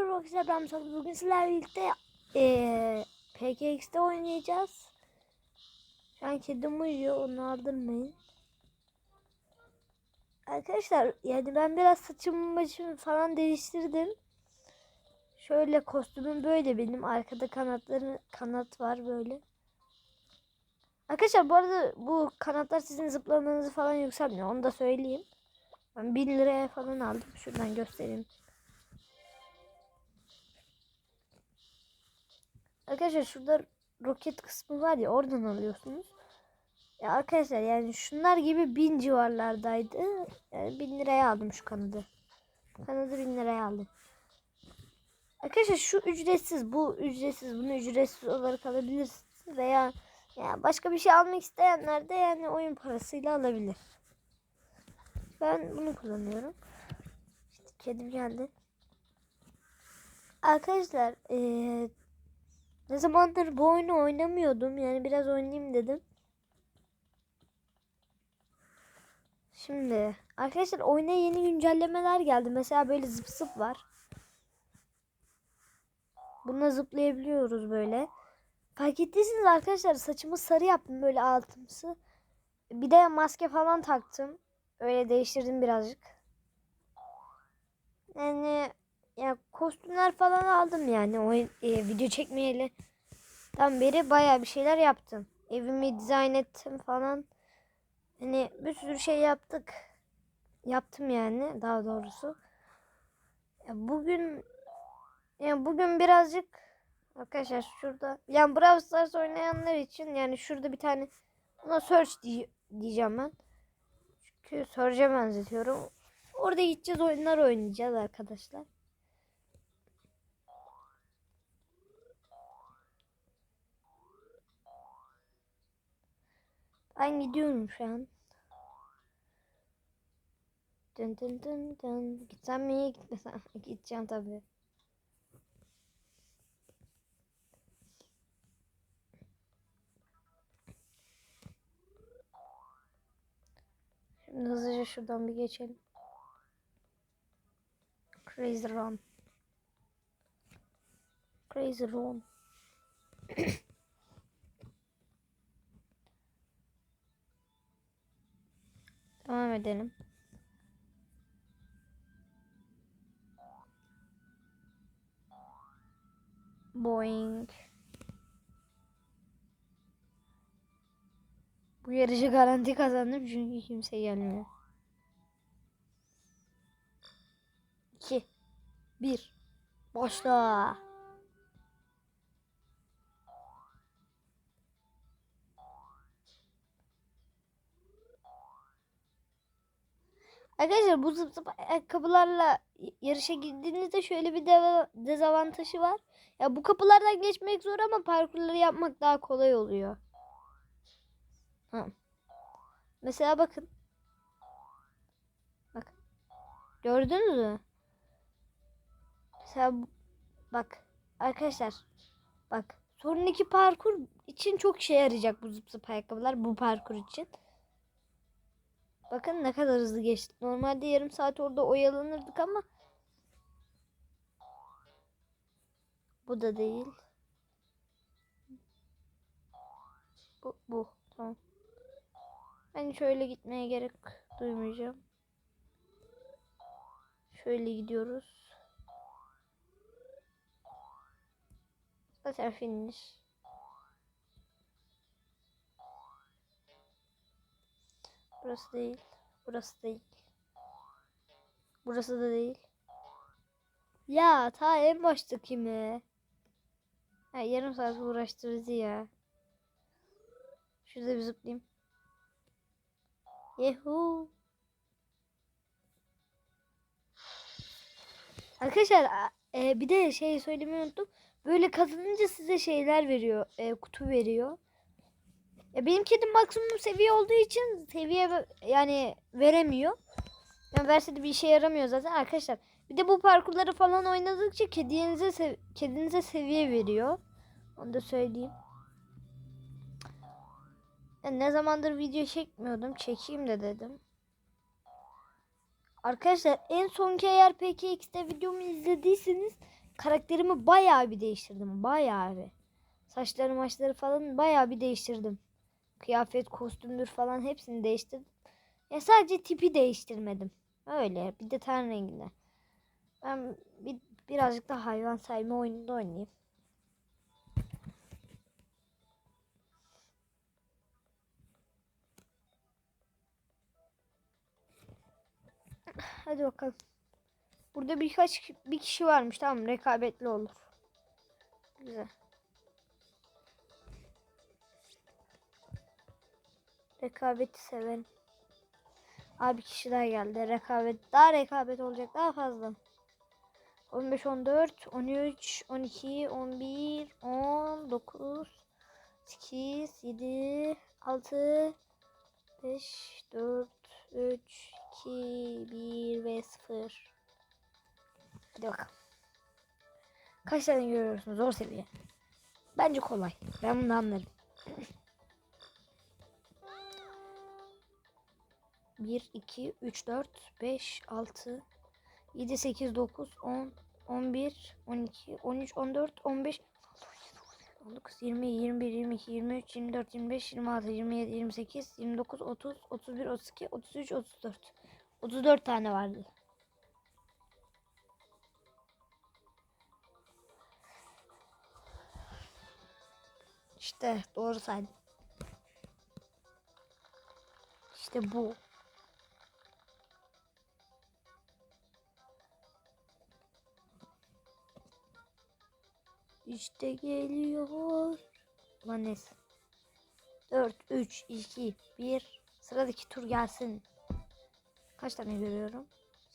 merhaba arkadaşlar ben Mustafa. Bugün sizlerle birlikte eee PKX'de oynayacağız. Şu an kedim uyuyor onu aldırmayın. Arkadaşlar yani ben biraz saçımı başımı falan değiştirdim. Şöyle kostümüm böyle benim. Arkada kanatları kanat var böyle. Arkadaşlar bu arada bu kanatlar sizin zıplamanızı falan yükseltmiyor. Onu da söyleyeyim. Ben 1000 liraya falan aldım. Şuradan göstereyim. Arkadaşlar şurada roket kısmı var ya oradan alıyorsunuz. Ya arkadaşlar yani şunlar gibi bin civarlardaydı. Yani bin liraya aldım şu kanadı. Kanadı bin liraya aldım. Arkadaşlar şu ücretsiz, bu ücretsiz, bunu ücretsiz olarak alabilirsiniz veya ya başka bir şey almak isteyenler de yani oyun parasıyla alabilir. Ben bunu kullanıyorum. İşte kedim geldi. Arkadaşlar eee ne zamandır bu oyunu oynamıyordum. Yani biraz oynayayım dedim. Şimdi arkadaşlar oyuna yeni güncellemeler geldi. Mesela böyle zıp zıp var. Bununla zıplayabiliyoruz böyle. Fark ettiyseniz arkadaşlar saçımı sarı yaptım böyle altımsı. Bir de maske falan taktım. Öyle değiştirdim birazcık. Yani ya kostümler falan aldım yani oyun e, video çekmeyeli tam beri baya bir şeyler yaptım. Evimi dizayn ettim falan. Hani bir sürü şey yaptık. Yaptım yani daha doğrusu. Ya bugün yani bugün birazcık arkadaşlar şurada yani Brawl Stars oynayanlar için yani şurada bir tane buna search diye, diyeceğim ben. Çünkü search'e benzetiyorum. Orada gideceğiz oyunlar oynayacağız arkadaşlar. Ben gidiyorum şu an. Dın dın dın dın. Gitsem mi gitmesem mi? Gideceğim tabii. Şimdi hızlıca şuradan bir geçelim. Crazy Run. Crazy Run. Devam edelim. Boing. Bu yarışı garanti kazandım çünkü kimse gelmiyor. 2 1 Başla. Arkadaşlar bu zıp zıp ayakkabılarla yarışa girdiğinizde şöyle bir dezavantajı var. Ya bu kapılardan geçmek zor ama parkurları yapmak daha kolay oluyor. Ha. Mesela bakın. Bak. Gördünüz mü? Mesela bak arkadaşlar. Bak. Sonraki parkur için çok işe yarayacak bu zıp zıp ayakkabılar bu parkur için. Bakın ne kadar hızlı geçtik. Normalde yarım saat orada oyalanırdık ama bu da değil. Bu, bu. Tamam. Ben şöyle gitmeye gerek duymayacağım. Şöyle gidiyoruz. Zaten finish. Burası değil. Burası değil. Burası da değil. Ya ta en baştaki mi? Ha, yarım saat uğraştırdı ya. Şurada bir zıplayayım. Yehu. Arkadaşlar e, bir de şey söylemeyi unuttum. Böyle kazanınca size şeyler veriyor. e, kutu veriyor. Ya benim kedim maksimum seviye olduğu için seviye yani veremiyor. Yani verse de bir işe yaramıyor zaten arkadaşlar. Bir de bu parkurları falan oynadıkça kedinize sev- kedinize seviye veriyor. Onu da söyleyeyim. Yani ne zamandır video çekmiyordum. Çekeyim de dedim. Arkadaşlar en sonki eğer PKX'de videomu izlediyseniz karakterimi bayağı bir değiştirdim. Bayağı bir. Saçları maçları falan bayağı bir değiştirdim. Kıyafet, kostümdür falan hepsini değiştirdim. Ya sadece tipi değiştirmedim. Öyle bir de ten rengine. Ben bir, birazcık da hayvan sayma oyununda oynayayım. Hadi bakalım. Burada birkaç bir kişi varmış tamam rekabetli olur. Güzel. Rekabeti severim. Abi kişi daha geldi. Rekabet daha rekabet olacak daha fazla. 15 14 13 12 11 10 9 8 7 6 5 4 3 2 1 ve 0 Hadi bakalım. Kaç tane görüyorsunuz? Zor seviye. Bence kolay. Ben bunu anlarım. 1, 2, 3, 4, 5, 6, 7, 8, 9, 10, 11, 12, 13, 14, 15, 19, 20, 21, 22, 23, 24, 25, 26, 27, 28, 29, 30, 31, 32, 33, 34. 34 tane vardı. İşte doğru saydım. İşte bu. İşte geliyor. Lan neyse. 4, 3, 2, 1. Sıradaki tur gelsin. Kaç tane görüyorum?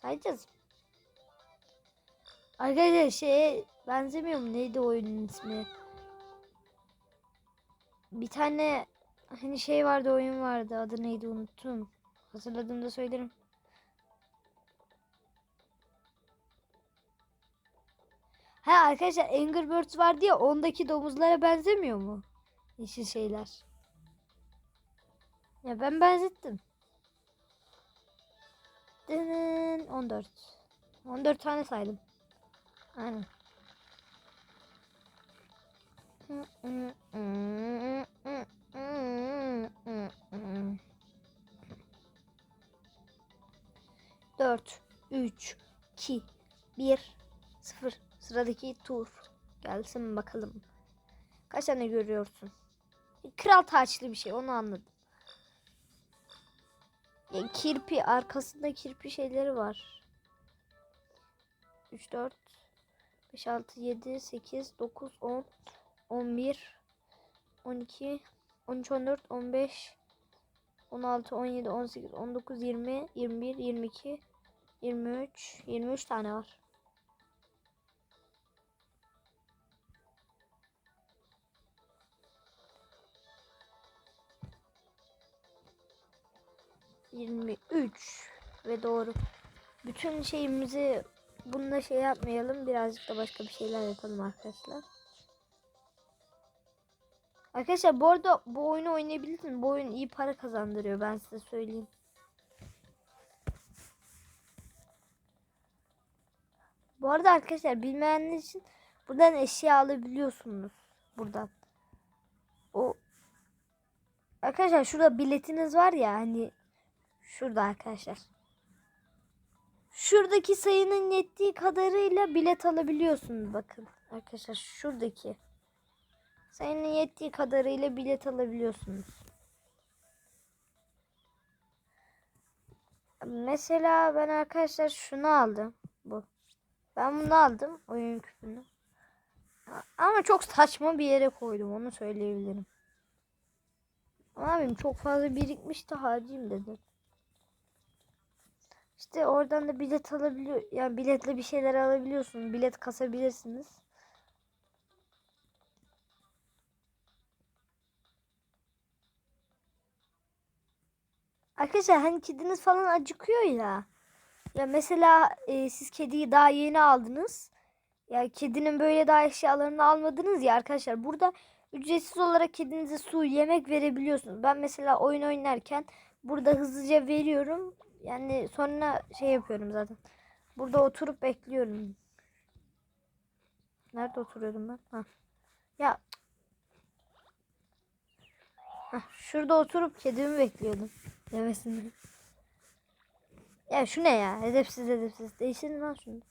Sayacağız. Arkadaşlar şeye benzemiyor mu? Neydi oyunun ismi? Bir tane hani şey vardı oyun vardı. Adı neydi unuttum. Hatırladığımda söylerim. Ha arkadaşlar Angry Birds vardı ya ondaki domuzlara benzemiyor mu? Yeşil şeyler. Ya ben benzettim. Dının 14. 14 tane saydım. Aynen. Dört, üç, iki, bir, sıfır. Sıradaki tur. Gelsin bakalım. Kaç tane görüyorsun? Kral taçlı bir şey onu anladım. Ya, kirpi arkasında kirpi şeyleri var. 3 4 5 6 7 8 9 10 11 12 13 14 15 16 17 18 19 20 21 22 23 23 tane var. Yirmi üç ve doğru. Bütün şeyimizi bununla şey yapmayalım. Birazcık da başka bir şeyler yapalım arkadaşlar. Arkadaşlar bu arada bu oyunu oynayabilirsiniz. Bu oyun iyi para kazandırıyor ben size söyleyeyim. Bu arada arkadaşlar bilmeyenler için buradan eşya alabiliyorsunuz. Buradan. O Arkadaşlar şurada biletiniz var ya hani şurada arkadaşlar. Şuradaki sayının yettiği kadarıyla bilet alabiliyorsunuz bakın. Arkadaşlar şuradaki sayının yettiği kadarıyla bilet alabiliyorsunuz. Mesela ben arkadaşlar şunu aldım. Bu. Ben bunu aldım. Oyun küpünü. Ama çok saçma bir yere koydum. Onu söyleyebilirim. Abim çok fazla birikmişti harcayayım dedim. İşte oradan da bilet alabiliyor. Yani biletle bir şeyler alabiliyorsunuz. Bilet kasabilirsiniz. Arkadaşlar hani kediniz falan acıkıyor ya. Ya mesela e, siz kediyi daha yeni aldınız. Ya kedinin böyle daha eşyalarını almadınız ya arkadaşlar. Burada ücretsiz olarak kedinize su, yemek verebiliyorsunuz. Ben mesela oyun oynarken burada hızlıca veriyorum. Yani sonra şey yapıyorum zaten. Burada oturup bekliyorum. Nerede oturuyordum ben? Ha. Ya. Hah, şurada oturup kedimi bekliyordum. Demesini. Ya şu ne ya? Edepsiz edepsiz. Değiştirin lan şunu.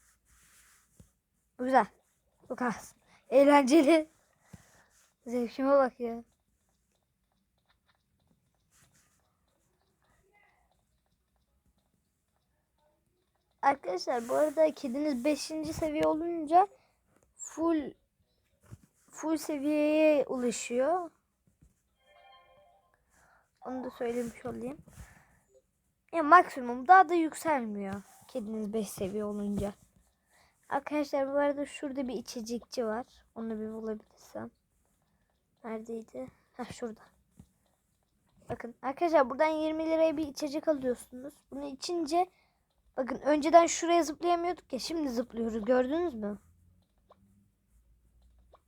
Bu güzel. Bu kalsın. Eğlenceli. Zevkime bak ya. Arkadaşlar bu arada kediniz 5. seviye olunca full full seviyeye ulaşıyor. Onu da söylemiş olayım. Ya maksimum daha da yükselmiyor. Kediniz 5 seviye olunca. Arkadaşlar bu arada şurada bir içecekçi var. Onu bir bulabilirsem. Neredeydi? Heh şurada. Bakın arkadaşlar buradan 20 liraya bir içecek alıyorsunuz. Bunu içince bakın önceden şuraya zıplayamıyorduk ya şimdi zıplıyoruz. Gördünüz mü?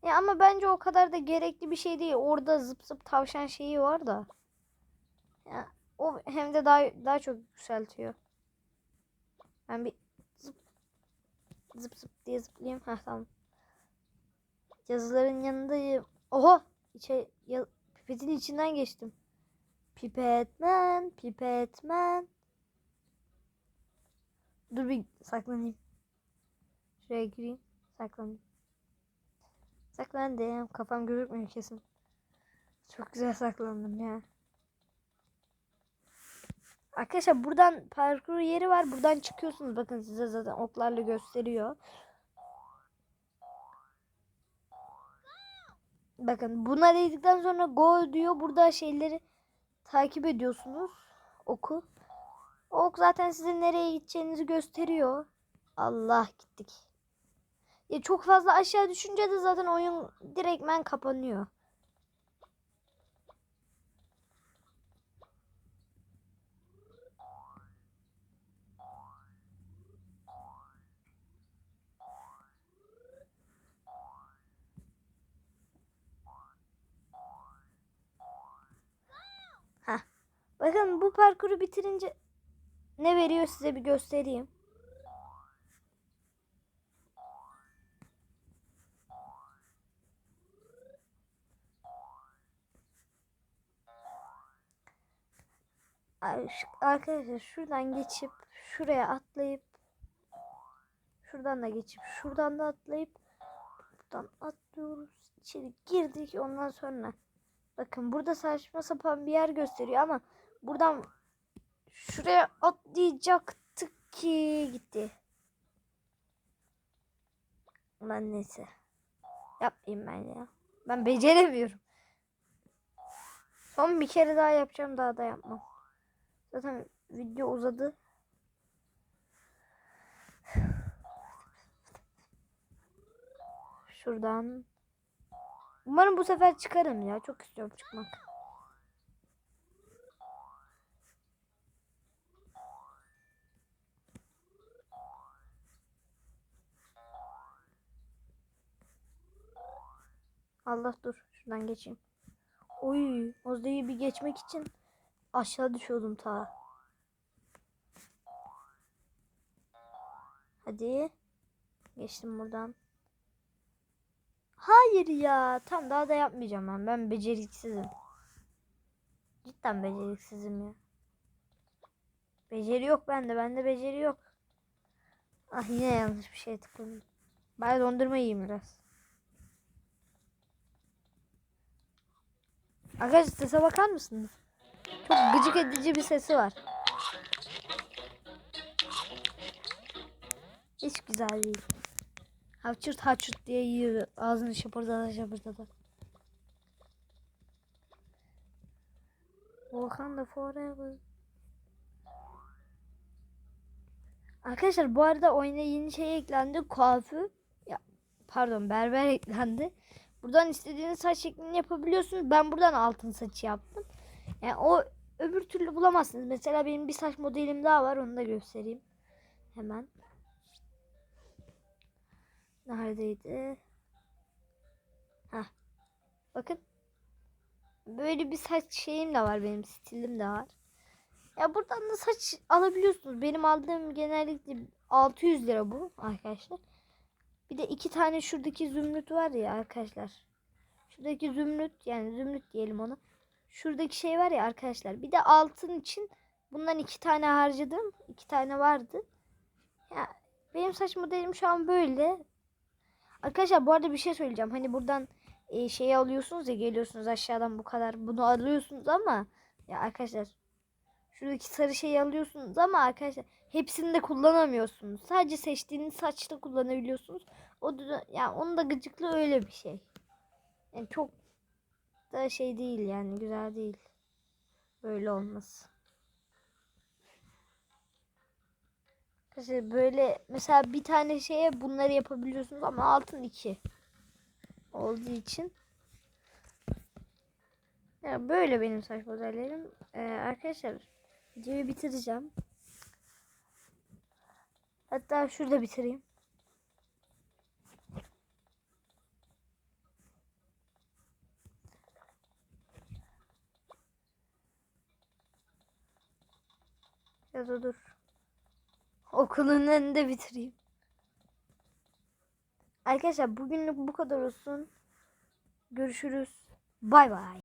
Ya ama bence o kadar da gerekli bir şey değil. Orada zıp zıp tavşan şeyi var da. Ya o hem de daha daha çok yükseltiyor. Ben bir zıp zıp zıp diye zıplayayım. Ha tamam. Yazıların yanındayım. Oha! İçe, ya, pipetin içinden geçtim. Pipetmen, pipetmen. Dur bir saklanayım. Şuraya gireyim. Saklanayım. Saklandım. Kafam gözükmüyor kesin. Çok güzel saklandım ya. Arkadaşlar buradan parkur yeri var. Buradan çıkıyorsunuz. Bakın size zaten oklarla gösteriyor. Bakın buna değdikten sonra go diyor. Burada şeyleri takip ediyorsunuz. Oku. Ok zaten size nereye gideceğinizi gösteriyor. Allah gittik. Ya çok fazla aşağı düşünce de zaten oyun direktmen kapanıyor. Bakın bu parkuru bitirince ne veriyor size bir göstereyim. Arkadaşlar şuradan geçip şuraya atlayıp şuradan da geçip şuradan da atlayıp buradan atlıyoruz. İçeri girdik ondan sonra bakın burada saçma sapan bir yer gösteriyor ama buradan şuraya atlayacaktık ki gitti. Ulan neyse. Yapmayayım ben ya. Ben beceremiyorum. Son bir kere daha yapacağım daha da yapmam. Zaten video uzadı. Şuradan. Umarım bu sefer çıkarım ya. Çok istiyorum çıkmak. Allah dur. Şuradan geçeyim. Oy, Ozde'yi bir geçmek için aşağı düşüyordum ta. Hadi. Geçtim buradan. Hayır ya. Tam daha da yapmayacağım ben. Ben beceriksizim. Cidden beceriksizim ya. Beceri yok bende. Bende beceri yok. Ah yine yanlış bir şey tıkladım. Bari dondurma yiyeyim biraz. Arkadaşlar sese bakar mısınız? Çok gıcık edici bir sesi var. Hiç güzel değil. Hapçırt hapçırt diye yiyor. Ağzını şapırdada şapırdada. Wakanda forever. Arkadaşlar bu arada oyuna yeni şey eklendi. Kuaför. Ya, pardon berber eklendi. Buradan istediğiniz saç şeklini yapabiliyorsunuz. Ben buradan altın saçı yaptım. Yani o öbür türlü bulamazsınız. Mesela benim bir saç modelim daha var. Onu da göstereyim. Hemen. Neredeydi? Heh. Bakın. Böyle bir saç şeyim de var benim. Stilim de var. Ya buradan da saç alabiliyorsunuz. Benim aldığım genellikle 600 lira bu arkadaşlar. Bir de iki tane şuradaki zümrüt var ya arkadaşlar. Şuradaki zümrüt yani zümrüt diyelim ona. Şuradaki şey var ya arkadaşlar. Bir de altın için bundan iki tane harcadım. iki tane vardı. Ya benim saç modelim şu an böyle. Arkadaşlar bu arada bir şey söyleyeceğim. Hani buradan e, şeyi alıyorsunuz ya geliyorsunuz aşağıdan bu kadar bunu alıyorsunuz ama ya arkadaşlar şuradaki sarı şeyi alıyorsunuz ama arkadaşlar hepsini de kullanamıyorsunuz. Sadece seçtiğiniz saçta kullanabiliyorsunuz. O da yani onun da gıcıklığı öyle bir şey. Yani çok da şey değil yani güzel değil. Böyle olması. Arkadaşlar böyle mesela bir tane şeye bunları yapabiliyorsunuz ama altın iki olduğu için ya böyle benim saç modellerim. Ee, arkadaşlar videoyu bitireceğim. Hatta şurada bitireyim. Ya da dur. Okulun önünde bitireyim. Arkadaşlar bugünlük bu kadar olsun. Görüşürüz. Bay bay.